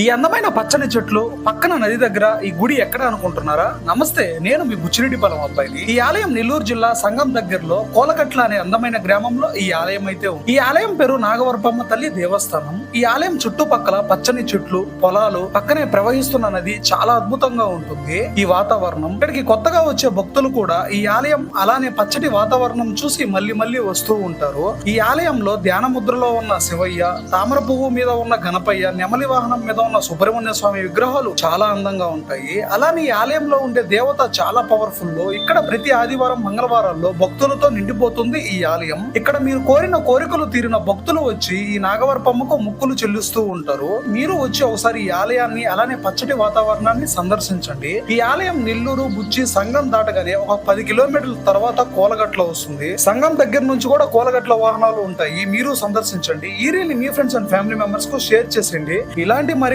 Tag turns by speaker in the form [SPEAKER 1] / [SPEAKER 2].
[SPEAKER 1] ఈ అందమైన పచ్చని చెట్లు పక్కన నది దగ్గర ఈ గుడి ఎక్కడ అనుకుంటున్నారా? నమస్తే నేను మీ బుచ్చిరెడ్డిపాలెం అబ్బాయిని. ఈ ఆలయం నెల్లూరు జిల్లా సంగం దగ్గరలో కోలకట్ల అనే అందమైన గ్రామంలో ఈ ఆలయం అయితే ఉంది. ఈ ఆలయం పేరు నాగవరపమ్మ తల్లి దేవస్థానం. ఈ ఆలయం చుట్టుపక్కల పచ్చని చెట్లు పొలాలు పక్కనే ప్రవహిస్తున్న నది చాలా అద్భుతంగా ఉంటుంది. ఈ వాతావరణం ఇక్కడికి కొత్తగా వచ్చే భక్తులు కూడా ఈ ఆలయం అలానే పచ్చటి వాతావరణం చూసి మళ్ళీ మళ్ళీ వస్తూ ఉంటారు. ఈ ఆలయంలో ధ్యాన ముద్రలో ఉన్న శివయ్య తామర పువ్వు మీద ఉన్న గణపయ్య నెమలి వాహనం మీద ఉన్న సుబ్రహ్మణ్య స్వామి విగ్రహాలు చాలా అందంగా ఉంటాయి. అలానే ఈ ఆలయంలో ఉండే దేవత చాలా పవర్ఫుల్ ఇక్కడ ప్రతి ఆదివారం మంగళవారాల్లో భక్తులతో నిండిపోతుంది ఈ ఆలయం. ఇక్కడ మీరు కోరిన కోరికలు తీరిన భక్తులు వచ్చి ఈ నాగవర్పమ్మకు ముక్కులు చెల్లిస్తూ ఉంటారు. మీరు వచ్చి ఒకసారి ఈ ఆలయాన్ని అలానే పచ్చటి వాతావరణాన్ని సందర్శించండి. ఈ ఆలయం నెల్లూరు బుచ్చి సంఘం దాటగానే ఒక పది కిలోమీటర్ల తర్వాత కోలగట్ల వస్తుంది. సంఘం దగ్గర నుంచి కూడా కోలగట్ల వాహనాలు ఉంటాయి. మీరు సందర్శించండి. ఈ రీల్ మీ ఫ్రెండ్స్ అండ్ ఫ్యామిలీ మెంబర్స్కు షేర్ చేసేయండి. ఇలాంటి మరి